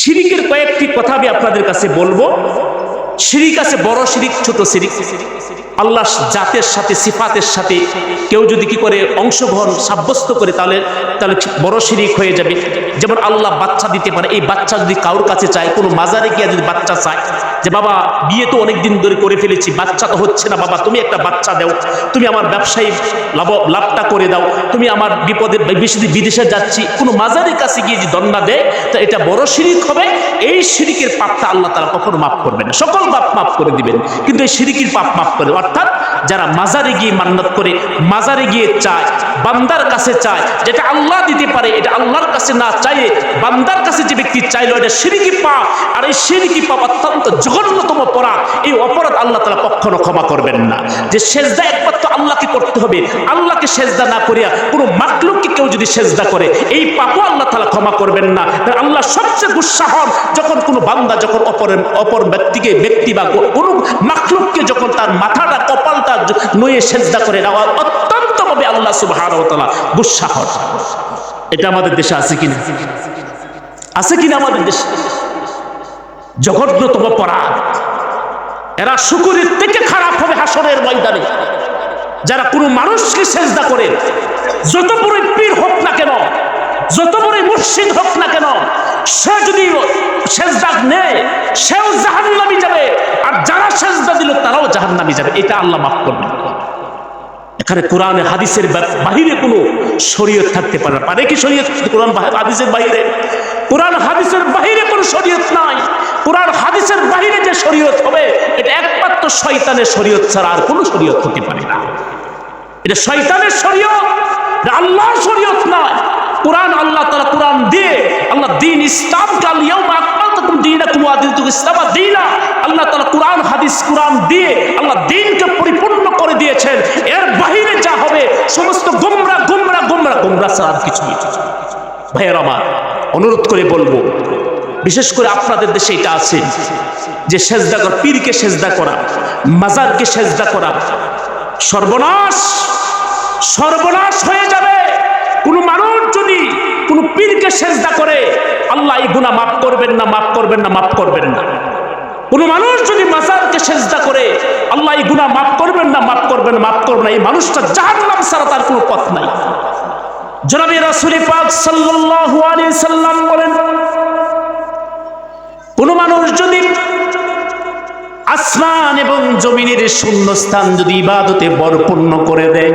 শিরিকের কয়েকটি কথা আমি আপনাদের কাছে বলব। শিরিক আছে, বড় শিরিক, ছোট শিরিক। আল্লাহ জাতের সাথে, সিফাতের সাথে কেউ যদি কি করে অংশগ্রহণ সাব্যস্ত করে, তাহলে তাহলে বড় শিরিক হয়ে যাবে। যেমন আল্লাহ বাচ্চা দিতে পারে, এই বাচ্চা যদি কারোর কাছে চায়, কোনো মাজারে গিয়ে যদি বাচ্চা চায় যে বাবা, বিয়ে তো অনেক দিন ধরে করে ফেলেছি, বাচ্চা তো হচ্ছে না বাবা, তুমি একটা বাচ্চা দাও, তুমি আমার ব্যবসায়ী লাভ, লাভটা করে দাও, তুমি আমার বিপদে বেশি বিদেশে যাচ্ছি, কোনো মাজারের কাছে গিয়ে যদি দণ্ডা দেয়, তা এটা বড় শিরিক হবে, এই শিরিকের পাপটা আল্লাহ তারা কখনো মাফ করবে না। সকল পাপ মাফ করে দিবেন, কিন্তু এই শিরিকের পাপ মাফ করে, অর্থাৎ যারা মাজারে গিয়ে মান্নাত করে, মাজারে গিয়ে চায়, বান্দার কাছে চায়, যেটা আল্লাহ দিতে পারে, এটা আল্লাহর কাছে না চাইয়ে বান্দার কাছে যে ব্যক্তি চাইলো, এটা সিরিকি পাপ। আর এই সিরিকি পাপ অত্যন্ত জঘন্যতম অপরাধ। এই অপরাধ আল্লাহ তারা কখনো ক্ষমা করবেন না। যে সেজদা একমাত্র আল্লাহকে করতে হবে, আল্লাহকে সেজদা না করিয়া কোনো মাকলুককে কেউ যদি সেজদা করে, এই পাপও আল্লাহ তালা ক্ষমা করবেন না। আল্লাহ সবচেয়ে গুসা হন যখন কোনো বান্দা যখন অপরের, অপর ব্যক্তিকে, ব্যক্তি বা কোনো মাকলুককে যখন তার মাথাটা, কপালটা নয়ে সেজদা করে নেওয়া অত্যন্তভাবে আল্লাহ সুবাহ গুসা এটা আমাদের দেশে আছে কিনা? আছে কিনা আমাদের দেশে? জঘন্যতম অপরাধ। এরা শুকুরের থেকে খারাপ হবে হাসনের ময়দানে। যারা কোনো মানুষকে সেজদা করে, যত বড় পীর হোক না কেন, যত বড় মুর্শিদ হোক না কেন, সে যদি সেজদা নেয় সেও জাহান্নামি যাবে। আর যারা সেজদা দিল, তারাও জাহান্নামি যাবে। এটা আল্লাহ মাফ করবে এখানে কোরআনে, হাদিসের বাহিরে কোনো শরীয়ত থাকতে পারে না। পারে কি শরীয়ত? কোরআন হাদিসের বাহিরে। কোরআন, হাদিসের বাহিরে কোনো শরীয়ত নাই। কোরআন, হাদিসের বাহিরে যে শরীয়ত হবে, এটা একমাত্র শয়তানের শরীয়ত ছাড়া আর কোনো শরীয়ত হতে পারে না। এটা শয়তানের শরীয়ত আল্লাহর শরীয়ত নয়। কোরআন আল্লাহ তারা কোরআন দিয়ে, আল্লাহ দিন ইসলাম কাল এর যা হবে, সমস্ত গোমরা আমার, অনুরোধ করে বলব, বিশেষ করে আপনাদের দেশে এটা আছে যে সেজদা করা, পীরকে সেজদা করা, মাজারকে সেজদা করা, সর্বনাশ সর্বনাশ হয়ে যাবে। কোনো মানুষ যদি কোনো পীরকে সেজদা করে, আল্লাহ এই গুণা মাফ করবেন না, মাফ করবেন না, মাফ করবেন না। কোনো মানুষ যদি মাজারকে সেজদা করে, আল্লাহ এই গুণা মাফ করবেন না, মাফ করবেন মাফ করবেন না, এই মানুষটা জাহান্নাম ছাড়া তার কোনো পথ নাই। জনাবি রাসূল পাক সাল্লাল্লাহু আলাইহি সাল্লাম বলেন, কোন মানুষ যদি আসমান এবং জমিনের শূন্যস্থান যদি ইবাদতে বরপূর্ণ করে দেয়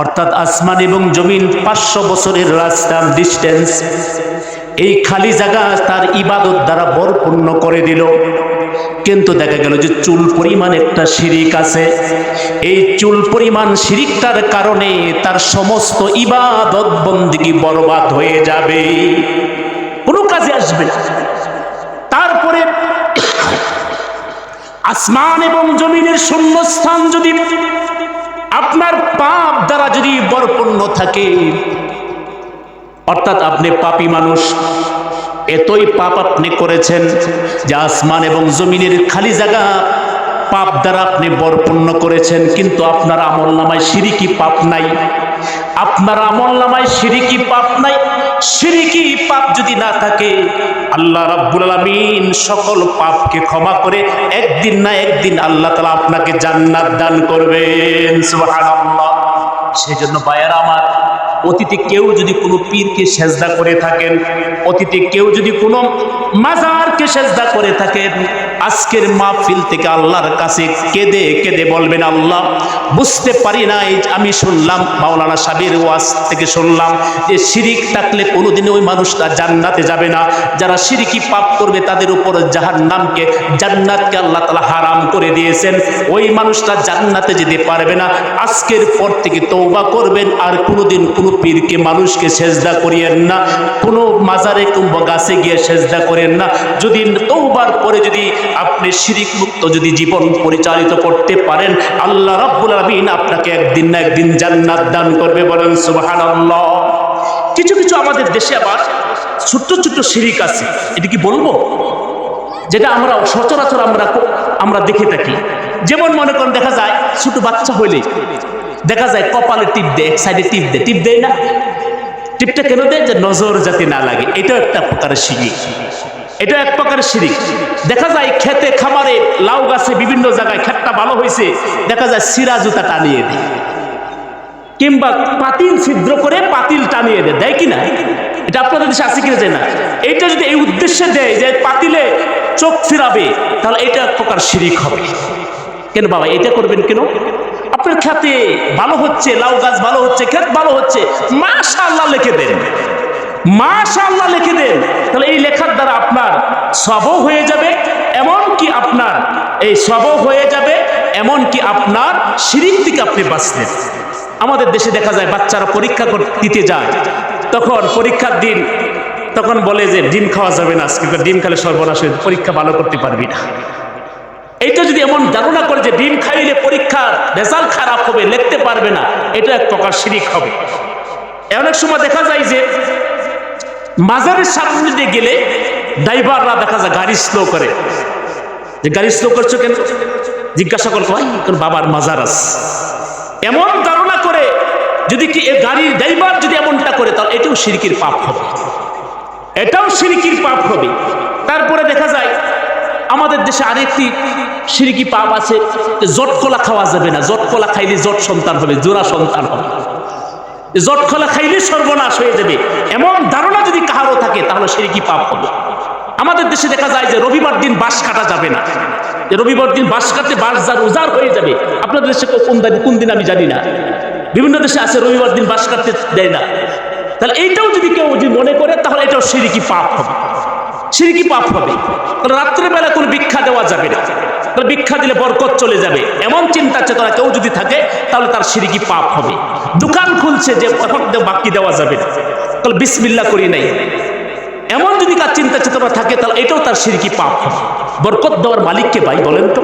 অর্থাৎ আসমান এবং জমিন পাঁচশো বছরের রাস্তা ডিস্টেন্স এই খালি জায়গা তার ইবাদত দ্বারা বরপূর্ণ করে দিল। কিন্তু দেখা গেল যে চুল পরিমাণ একটা শিরিক আছে। এই চুল পরিমাণ শিরিকটার কারণে তার সমস্ত ইবাদত বন্দিগি বরবাদ হয়ে যাবে। কোনো কাজে আসবে তারপরে আসমান এবং জমিনের শূন্যস্থান যদি আপনার পাপ দ্বারা যদি বরপূর্ণ থাকে, অর্থাৎ আপনি পাপি মানুষ, এতই পাপ আপনি করেছেন যে আসমান এবং জমিনের খালি জায়গা পাপ দ্বারা আপনি বরপূর্ণ করেছেন, কিন্তু আপনার আমল নামায় সিরিকি পাপ নাই। আপনার আমল নামায় সিরিকি পাপ নাই সিরিকি পাপ যদি না থাকে, আল্লাহ রাব্বুল আলামিন সকল পাপকে ক্ষমা করে একদিন না একদিন আল্লাহ তাআলা আপনাকে জান্নাত দান করবেন। সুবহানাল্লাহ। সেজন্য বায়ার আমার, অতীতে কেউ যদি কোনো পীরকে সেজদা করে থাকেন, অতীতে কেউ যদি কোনো মাজারকে সেজদা করে থাকেন আজকের মাহফিল থেকে আল্লাহর কাছে কেঁদে কেঁদে বলবেন, আল্লাহ, বুঝতে পারি নাই আমি শুনলাম, মাওলানা সাবির ওয়াজ থেকে শুনলাম যে শিরিক থাকলে কোনোদিন ওই মানুষটা জান্নাতে যাবে না। যারা শিরিকি পাপ করবে তাদের উপর যাহার নামকে জান্নাতকে আল্লাহ তালা হারাম করে দিয়েছেন। ওই মানুষটা জান্নাতে যেতে পারবে না। আজকের পর থেকে তৌবা করবেন, আর কোনোদিন কোনো পীরকে, মানুষকে সেজদা করিয়েন না। কোনো মাজারে কিংবা গাছে গিয়ে সেজদা করেন না। যদি তৌবার পরে যদি আপনি শিরিক মুক্ত যদি জীবন পরিচালিত করতে পারেন, আল্লাহ রাব্বুল আলামিন আপনাকে একদিন না একদিন জান্নাত দান করবে বলেন সুবহানাল্লাহ। কিছু কিছু আমাদের দেশে আবার ছোট্ট ছোট্ট শিরিক আছে। এটা কি বলব? যেটা আমরা সচরাচর আমরা আমরা দেখে থাকি। যেমন মনে করেন দেখা যায় ছোট বাচ্চা হইলে দেখা যায় কপালে টিপ দেয়, এক সাইডে টিপ দেয়। টিপ দেয় না? টিপটা কেন দেয়? যে নজর যাতে না লাগে। এটাও একটা প্রকারের শিরিক। এটা এক প্রকারের শিরিক। দেখা যায় খেতে খামারে, লাউ গাছে বিভিন্ন জায়গায় খেতটা ভালো হয়েছে, দেখা যায় সিরা জুতা টানিয়ে দেয়। কিংবা পাতিল ছিদ্র করে পাতিল টানিয়ে দেয়। দেয় কি না? এটা আপনাদের দেশে আছে কিনা যায় না। এইটা যদি এই উদ্দেশ্যে দেয় যে পাতিলে চোখ ফিরাবে, তাহলে এটা এক প্রকার শিরিক হবে। কেন বাবা, এটা করবেন কেন? আপনার খেতে ভালো হচ্ছে, লাউ গাছ ভালো হচ্ছে, ক্ষেত ভালো হচ্ছে মাশা আল্লাহ লিখে দেন। মাশা আল্লাহ লিখে দেন তাহলে এই লেখার দ্বারা আপনার সবও হয়ে যাবে এমন কি আপনার এই সবও হয়ে যাবে এমন কি আপনার শিরিক থেকে আপনি বাঁচলেন। আমাদের দেশে দেখা যায়, বাচ্চারা পরীক্ষা দিতে যায়। তখন পরীক্ষার দিন, তখন বলে যে ডিম খাওয়া যাবে না, আজকে ডিম খেলে সর্বনাশ হয়ে পরীক্ষা ভালো করতে পারবি না। এইটা যদি এমন ধারণা করে যে ডিম খাইলে পরীক্ষার রেজাল্ট খারাপ হবে, লিখতে পারবে না, এটা এক প্রকার শিরিক হবে। অনেক সময় দেখা যায় যে মাজারের সামনে দিয়ে গেলে ড্রাইভাররা দেখা যায় গাড়ি স্লো করে। যে গাড়ি স্লো করছ কেন? জিজ্ঞাসা করো ভাই কোন বাবার মাজার আছে। এমন ধারণা করে যদি কি এ গাড়ির ড্রাইভার যদি এমনটা করে, তাহলে এটাও সিরিকির পাপ হবে। এটাও সিরিকির পাপ হবে। তারপরে দেখা যায়, আমাদের দেশে আরেকটি সিরিকি পাপ আছে, যে জটকলা খাওয়া যাবে না। জটকলা খাইলে জট সন্তান হবে, জোড়া সন্তান হবে। জটকলা খাইলে সর্বনাশ হয়ে যাবে। এমন ধারণা যদি কাহারও থাকে, তাহলে সে কি পাপ হবে। আমাদের দেশে দেখা যায় যে রবিবার দিন বাস কাটা যাবে না। রবিবার দিন বাস কাটতে বাস যার উজার হয়ে যাবে। আপনাদের দেশে কোন দিন কোন দিন আমি জানি না। বিভিন্ন দেশে আছে রবিবার দিন বাস কাটতে দেয় না। তাহলে এইটাও যদি কেউ যদি মনে করে, তাহলে এটাও সিরিকি পাপ হবে। সিরিকি পাপ হবে। রাত্রেবেলা কোনো ভিক্ষা দেওয়া যাবে না। তাহলে ভিক্ষা দিলে বরকত চলে যাবে। এমন চিন্তা চেতনা কেউ যদি থাকে, তাহলে তার সিরিকি পাপ হবে। দোকান খুলছে যে বাকি দেওয়া যাবে না। তাহলে বিসমিল্লা করি নাই। এমন যদি কার চিন্তা চেতনা থাকে, তাহলে এটাও তার সিরকি পাপ হবে। বরকত দেওয়ার মালিককে ভাই বলেন তো,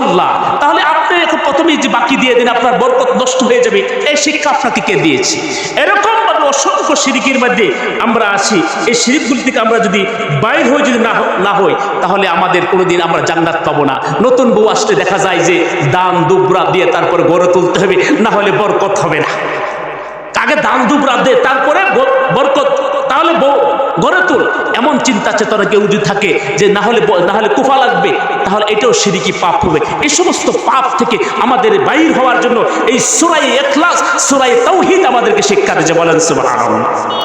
আল্লাহ, তাহলে আপনি এখন প্রথমেই যে বাকি দিয়ে দিন, আপনার বরকত নষ্ট হয়ে যাবে। এই শিক্ষা আপনাকে কে দিয়েছে? এরকম অসংখ্য সিরিকির মধ্যে আমরা আছি। এই সিরিকগুলি থেকে আমরা যদি বাইর হয়ে যদি না না হই, তাহলে আমাদের কোনোদিন আমরা জান্নাত পাবো না। নতুন বউ আসলে দেখা যায় যে দান দুবরা দিয়ে তারপর গড়ে তুলতে হবে, না হলে বরকত হবে না। আগে দান দুবরা দিয়ে তারপরে বরকত, তাহলে বউ গড়ে তোল। এমন চিন্তা চেতনা কেউ যদি থাকে যে না হলে না হলে কুফা লাগবে, তাহলে এটাও সিরিকি পাপ হবে। এই সমস্ত পাপ থেকে আমাদের বাইর হওয়ার জন্য এই সুরাই এখলাস সুরাই তৌহিদ আমাদেরকে শিক্ষা দিয়েছে। বলেন সুবহানাল্লাহ।